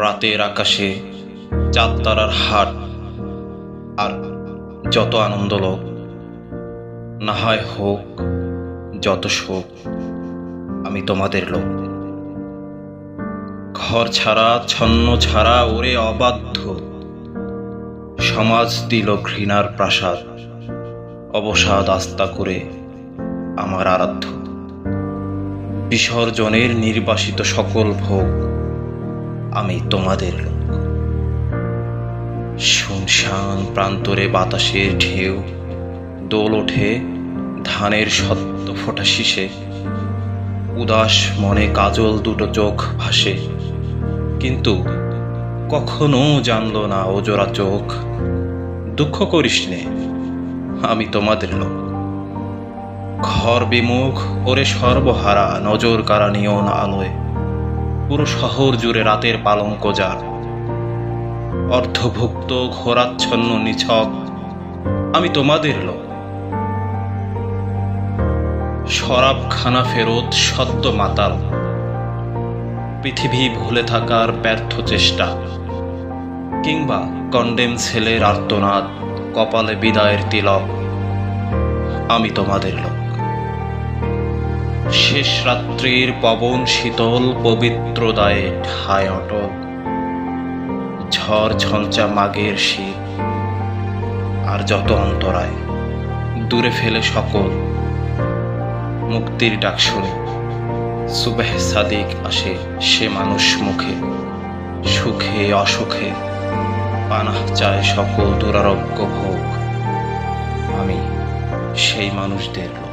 রাতের আকাশে চাঁদ তারার হাট আর যত আনন্দ লোক, না হয় হোক, যত শোক, আমি তোমাদের লোক। ঘর ছাড়া, ছন্ন ছাড়া, ওরে অবাধ্য। সমাজ দিল ঘৃণার প্রাসাদ, অবসাদ আস্তা করে আমার আরাধ্য। বিসর্জনের নির্বাসিত সকল ভোগ আমি তোমাদের শুনশান প্রান্তরে বাতাসের ঢেউ, দোল ওঠে ধানের সত্য ফোটা শীষে, উদাস মনে কাজল দুটো চোখ ভাসে, কিন্তু কখনো জানল না ওজোড়া চোখ, দুঃখ করিস নে, আমি তোমাদের লোক। ঘর বিমুখ ওরে সর্বহারা নজর কারা নিয়ন আলোয় পুরো শহর জুড়ে রাতের পালঙ্ক যার অর্ধভুক্ত, ঘোরাচ্ছন্ন, নিছক, আমি তোমাদের লোক। শরাবখানা ফেরত সদ্য মাতাল। পৃথিবী ভুলে থাকার ব্যর্থ চেষ্টা। কিংবা কন্ডেম ছেলের আর্তনাদ, কপালে বিদায়ের তিলক। আমি তোমাদের লোক। শেষ রাত্রির পবন শীতল পবিত্র দায়ে ঠায় অটল। ঝড় ঝঞ্চা মাগের শীত, আর যত অন্তরায়, দূরে ফেলে সকল মুক্তির ডাক শুনে। সুবেহ সাদিক আসে সে মানুষ মুখে, সুখে, অসুখে, পানাহ চায় সকল দুরারোগ্য ভোগ। আমি সেই মানুষদের লোক।